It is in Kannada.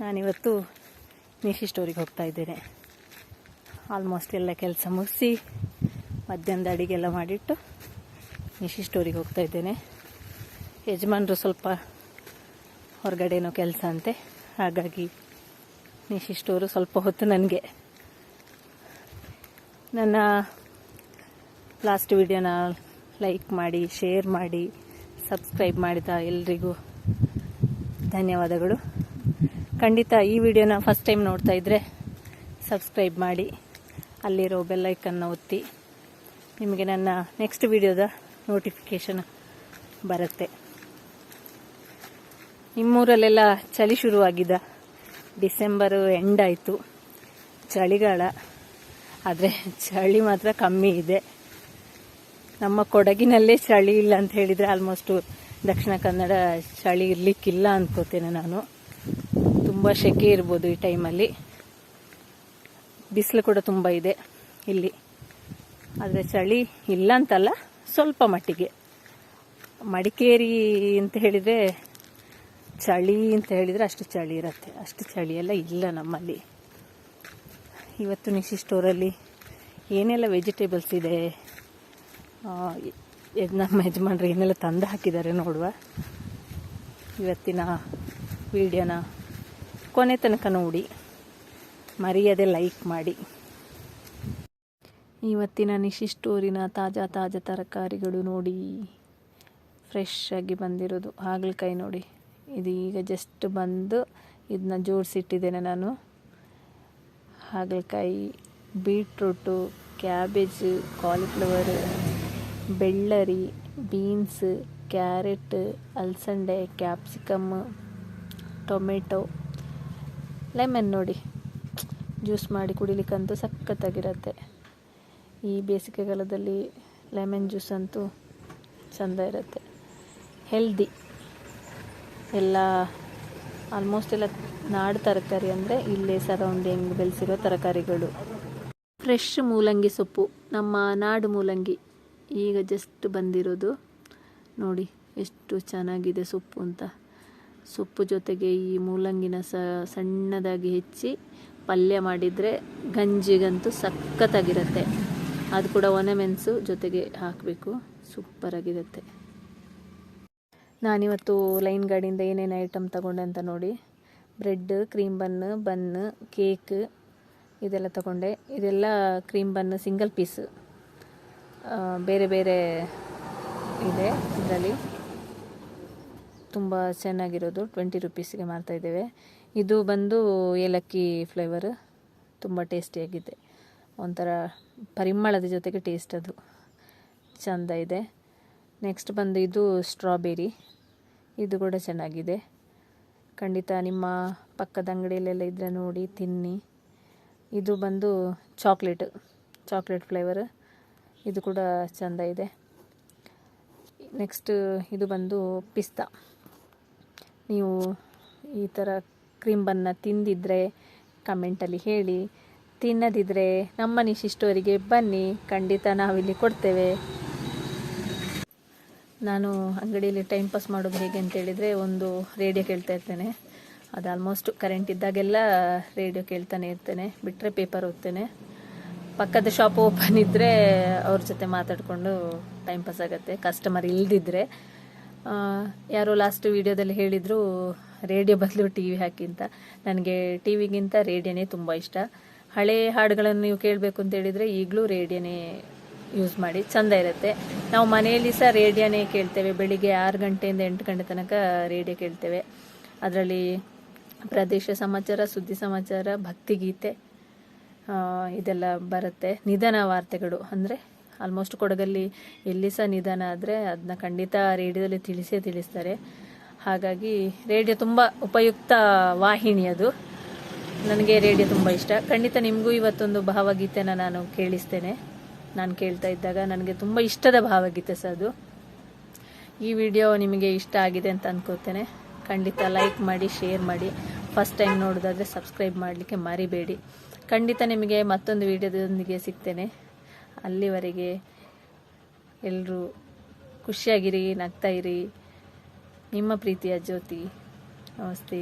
ನಾನಿವತ್ತು ನಿಶಿ ಸ್ಟೋರಿಗೆ ಹೋಗ್ತಾ ಇದ್ದೇನೆ. ಆಲ್ಮೋಸ್ಟ್ ಎಲ್ಲ ಕೆಲಸ ಮುಗಿಸಿ ಮಧ್ಯಾಹ್ನದ ಅಡಿಗೆಲ್ಲ ಮಾಡಿಟ್ಟು ನಿಶಿ ಸ್ಟೋರಿಗೆ ಹೋಗ್ತಾ ಇದ್ದೇನೆ. ಯಜಮಾನರು ಸ್ವಲ್ಪ ಹೊರಗಡೆನೋ ಕೆಲಸ ಅಂತೆ. ಹಾಗಾಗಿ ನಿಶಿ ಸ್ಟೋರು ಸ್ವಲ್ಪ ಹೊತ್ತು ನನಗೆ. ನನ್ನ ಲಾಸ್ಟ್ ವಿಡಿಯೋನ ಲೈಕ್ ಮಾಡಿ, ಶೇರ್ ಮಾಡಿ, ಸಬ್ಸ್ಕ್ರೈಬ್ ಮಾಡಿದ ಎಲ್ರಿಗೂ ಧನ್ಯವಾದಗಳು. ಖಂಡಿತ ಈ ವಿಡಿಯೋನ ಫಸ್ಟ್ ಟೈಮ್ ನೋಡ್ತಾ ಇದ್ದರೆ ಸಬ್ಸ್ಕ್ರೈಬ್ ಮಾಡಿ, ಅಲ್ಲಿರೋ ಬೆಲ್ಲೈಕನ್ನು ಒತ್ತಿ. ನಿಮಗೆ ನನ್ನ ನೆಕ್ಸ್ಟ್ ವಿಡಿಯೋದ ನೋಟಿಫಿಕೇಷನ್ ಬರುತ್ತೆ. ನಿಮ್ಮೂರಲ್ಲೆಲ್ಲ ಚಳಿ ಶುರುವಾಗಿದ್ದ ಡಿಸೆಂಬರು ಎಂಡ್ ಆಯಿತು. ಚಳಿಗಾಲ, ಆದರೆ ಚಳಿ ಮಾತ್ರ ಕಮ್ಮಿ ಇದೆ. ನಮ್ಮ ಕೊಡಗಿನಲ್ಲೇ ಚಳಿ ಇಲ್ಲ ಅಂತ ಹೇಳಿದರೆ ಆಲ್ಮೋಸ್ಟು ದಕ್ಷಿಣ ಕನ್ನಡ ಚಳಿ ಇರಲಿಕ್ಕಿಲ್ಲ ಅಂದ್ಕೋತೇನೆ ನಾನು. ತುಂಬ ಸೆಕೆ ಇರ್ಬೋದು ಈ ಟೈಮಲ್ಲಿ. ಬಿಸಿಲು ಕೂಡ ತುಂಬ ಇದೆ ಇಲ್ಲಿ. ಆದರೆ ಚಳಿ ಇಲ್ಲ ಅಂತಲ್ಲ ಸ್ವಲ್ಪ ಮಟ್ಟಿಗೆ. ಮಡಿಕೇರಿ ಅಂತ ಹೇಳಿದರೆ, ಚಳಿ ಅಂತ ಹೇಳಿದರೆ ಅಷ್ಟು ಚಳಿ ಇರುತ್ತೆ. ಅಷ್ಟು ಚಳಿ ಎಲ್ಲ ಇಲ್ಲ ನಮ್ಮಲ್ಲಿ. ಇವತ್ತು ನಿಶಿ ಸ್ಟೋರಲ್ಲಿ ಏನೆಲ್ಲ ವೆಜಿಟೇಬಲ್ಸ್ ಇದೆ? ನಮ್ಮ ಯಜಮಾನ್ರು ಏನೆಲ್ಲ ತಂದು ಹಾಕಿದ್ದಾರೆ ನೋಡುವ. ಇವತ್ತಿನ ವಿಡಿಯೋನ ಕೊನೆ ತನಕ ನೋಡಿ. ಮರೆಯದೆ ಲೈಕ್ ಮಾಡಿ. ಇವತ್ತಿನ ನಿಶಿ ಸ್ಟೋರಿನ ತಾಜಾ ತಾಜಾ ತರಕಾರಿಗಳು ನೋಡಿ. ಫ್ರೆಶ್ ಆಗಿ ಬಂದಿರೋದು. ಹಾಗಲಕಾಯಿ ನೋಡಿ. ಇದು ಈಗ ಜಸ್ಟ್ ಬಂದು ಇದನ್ನ ಜೋಡಿಸಿಟ್ಟಿದ್ದೇನೆ ನಾನು. ಹಾಗಲಕಾಯಿ ಬೀಟ್ರೂಟು ಕ್ಯಾಬೇಜ್ ಕಾಲಿಫ್ಲವರ್ ಬೆಳ್ಳರಿ ಬೀನ್ಸ್ ಕ್ಯಾರೆಟ್ ಅಲಸಂಡೆ ಕ್ಯಾಪ್ಸಿಕಮ್ ಟೊಮೆಟೊ ಲೆಮನ್ ನೋಡಿ. ಜ್ಯೂಸ್ ಮಾಡಿ ಕುಡಿಲಿಕ್ಕಂತೂ ಸಖತ್ತಾಗಿರುತ್ತೆ. ಈ ಬೇಸಿಗೆಗಾಲದಲ್ಲಿ ಲೆಮನ್ ಜ್ಯೂಸ್ ಅಂತೂ ಚೆಂದ ಇರುತ್ತೆ. ಹೆಲ್ದಿ ಎಲ್ಲ ಆಲ್ಮೋಸ್ಟ್ ಎಲ್ಲ ನಾಡು ತರಕಾರಿ ಅಂದರೆ ಇಲ್ಲೇ ಸರೌಂಡಿಂಗ್ ಬೆಳೆಸಿರೋ ತರಕಾರಿಗಳು. ಫ್ರೆಶ್ ಮೂಲಂಗಿ ಸೊಪ್ಪು, ನಮ್ಮ ನಾಡು ಮೂಲಂಗಿ. ಈಗ ಜಸ್ಟ್ ಬಂದಿರೋದು ನೋಡಿ ಎಷ್ಟು ಚೆನ್ನಾಗಿದೆ ಸೊಪ್ಪು ಅಂತ. ಸೊಪ್ಪು ಜೊತೆಗೆ ಈ ಮೂಲಂಗಿನ ಸಣ್ಣದಾಗಿ ಹೆಚ್ಚಿ ಪಲ್ಯ ಮಾಡಿದರೆ ಗಂಜಿಗಂತೂ ಸಖತ್ತಾಗಿರುತ್ತೆ. ಅದು ಕೂಡ ಒಣಮೆಣಸು ಜೊತೆಗೆ ಹಾಕಬೇಕು. ಸೂಪರಾಗಿರುತ್ತೆ. ನಾನಿವತ್ತು ಲೈನ್ ಗಾಡಿಯಿಂದ ಏನೇನು ಐಟಮ್ ತಗೊಂಡೆ ಅಂತ ನೋಡಿ. Bread cream bun bun cake ಇದೆಲ್ಲ ತಗೊಂಡೆ. ಇದೆಲ್ಲ ಕ್ರೀಮ್ ಬನ್ ಸಿಂಗಲ್ ಪೀಸ್. ಬೇರೆ ಬೇರೆ ಇದೆ ಇದರಲ್ಲಿ. ತುಂಬ ಚೆನ್ನಾಗಿರೋದು. ಟ್ವೆಂಟಿ ರುಪೀಸ್ಗೆ ಮಾರ್ತಾ ಇದ್ದೇವೆ. ಇದು ಬಂದು ಏಲಕ್ಕಿ ಫ್ಲೇವರ್ ತುಂಬ ಟೇಸ್ಟಿಯಾಗಿದೆ ಒಂಥರ ಪರಿಮಳದ ಜೊತೆಗೆ ಟೇಸ್ಟ್ ಅದು. ಚೆಂದ ಇದೆ. ನೆಕ್ಸ್ಟ್ ಬಂದು ಇದು ಸ್ಟ್ರಾಬೆರಿ ಇದು ಕೂಡ ಚೆನ್ನಾಗಿದೆ. ಖಂಡಿತ ನಿಮ್ಮ ಪಕ್ಕದ ಅಂಗಡಿಯಲ್ಲೆಲ್ಲ ಇದ್ದರೆ ನೋಡಿ, ತಿನ್ನಿ. ಇದು ಬಂದು ಚಾಕ್ಲೇಟ್ ಚಾಕ್ಲೇಟ್ ಫ್ಲೇವರ್ ಇದು ಕೂಡ ಚೆಂದ ಇದೆ. ನೆಕ್ಸ್ಟ್ ಇದು ಬಂದು ಪಿಸ್ತಾ. ನೀವು ಈ ಥರ ಕ್ರೀಮ್ ಬನ್ನ ತಿಂದಿದ್ರೆ ಕಮೆಂಟಲ್ಲಿ ಹೇಳಿ. ತಿನ್ನದಿದ್ದರೆ ನಮ್ಮ ನಿಶಿ ಸ್ಟೋರಿಗೆ ಬನ್ನಿ, ಖಂಡಿತ ನಾವಿಲ್ಲಿ ಕೊಡ್ತೇವೆ. ನಾನು ಅಂಗಡಿಯಲ್ಲಿ ಟೈಮ್ ಪಾಸ್ ಮಾಡೋದು ಹೇಗೆ ಅಂತ ಹೇಳಿದರೆ ಒಂದು ರೇಡಿಯೋ ಕೇಳ್ತಾ ಇರ್ತೇನೆ. ಅದು ಆಲ್ಮೋಸ್ಟ್ ಕರೆಂಟ್ ಇದ್ದಾಗೆಲ್ಲ ರೇಡಿಯೋ ಕೇಳ್ತಾನೆ ಇರ್ತೇನೆ. ಬಿಟ್ಟರೆ ಪೇಪರ್ ಓದ್ತೇನೆ. ಪಕ್ಕದ ಶಾಪ್ ಓಪನ್ ಇದ್ದರೆ ಅವ್ರ ಜೊತೆ ಮಾತಾಡಿಕೊಂಡು ಟೈಮ್ ಪಾಸ್ ಆಗುತ್ತೆ. ಕಸ್ಟಮರ್ ಇಲ್ದಿದ್ರೆ ಯಾರೋ ಲಾಸ್ಟ್ ವಿಡಿಯೋದಲ್ಲಿ ಹೇಳಿದ್ರು, ರೇಡಿಯೋ ಬದಲು ಟಿ ವಿ ಹಾಕಿ ಅಂತ. ನನಗೆ ಟಿ ವಿಗಿಂತ ರೇಡಿಯೋನೇ ತುಂಬ ಇಷ್ಟ. ಹಳೆ ಹಾಡುಗಳನ್ನು ನೀವು ಕೇಳಬೇಕು ಅಂತ ಹೇಳಿದರೆ ಈಗಲೂ ರೇಡಿಯೋನೇ ಯೂಸ್ ಮಾಡಿ ಚೆಂದ ಇರುತ್ತೆ. ನಾವು ಮನೆಯಲ್ಲಿ ಸಹ ರೇಡಿಯೋನೇ ಕೇಳ್ತೇವೆ. ಬೆಳಿಗ್ಗೆ ಆರು ಗಂಟೆಯಿಂದ ಎಂಟು ಗಂಟೆ ತನಕ ರೇಡಿಯೋ ಕೇಳ್ತೇವೆ. ಅದರಲ್ಲಿ ಪ್ರದೇಶ ಸಮಾಚಾರ, ಸುದ್ದಿ ಸಮಾಚಾರ ಭಕ್ತಿಗೀತೆ ಇದೆಲ್ಲ ಬರುತ್ತೆ. ನಿಧನ ವಾರ್ತೆಗಳು ಅಂದರೆ ಆಲ್ಮೋಸ್ಟ್ ಕೊಡಗಲ್ಲಿ ಎಲ್ಲಿ ಸಹ ನಿಧಾನ ಆದರೆ ಅದನ್ನ ಖಂಡಿತ ರೇಡಿಯೋದಲ್ಲಿ ತಿಳಿಸೇ ತಿಳಿಸ್ತಾರೆ. ಹಾಗಾಗಿ ರೇಡಿಯೋ ತುಂಬ ಉಪಯುಕ್ತ ವಾಹಿನಿ ಅದು. ನನಗೆ ರೇಡಿಯೋ ತುಂಬ ಇಷ್ಟ. ಖಂಡಿತ ನಿಮಗೂ ಇವತ್ತೊಂದು ಭಾವಗೀತೆನ ನಾನು ಕೇಳಿಸ್ತೇನೆ. ನಾನು ಕೇಳ್ತಾ ಇದ್ದಾಗ ನನಗೆ ತುಂಬ ಇಷ್ಟದ ಭಾವಗೀತೆ ಸಹ ಅದು. ಈ ವಿಡಿಯೋ ನಿಮಗೆ ಇಷ್ಟ ಆಗಿದೆ ಅಂತ ಅನ್ಕೋತೇನೆ. ಖಂಡಿತ ಲೈಕ್ ಮಾಡಿ, ಶೇರ್ ಮಾಡಿ. ಫಸ್ಟ್ ಟೈಮ್ ನೋಡೋದಾದರೆ ಸಬ್ಸ್ಕ್ರೈಬ್ ಮಾಡಲಿಕ್ಕೆ ಮರಿಬೇಡಿ. ಖಂಡಿತ ನಿಮಗೆ ಮತ್ತೊಂದು ವಿಡಿಯೋದೊಂದಿಗೆ ಸಿಗ್ತೇನೆ. ಅಲ್ಲಿವರೆಗೆ ಎಲ್ಲರೂ ಖುಷಿಯಾಗಿರಿ ನಗ್ತಾಯಿರಿ ನಿಮ್ಮ ಪ್ರೀತಿಯ ಜ್ಯೋತಿ. ನಮಸ್ತೆ.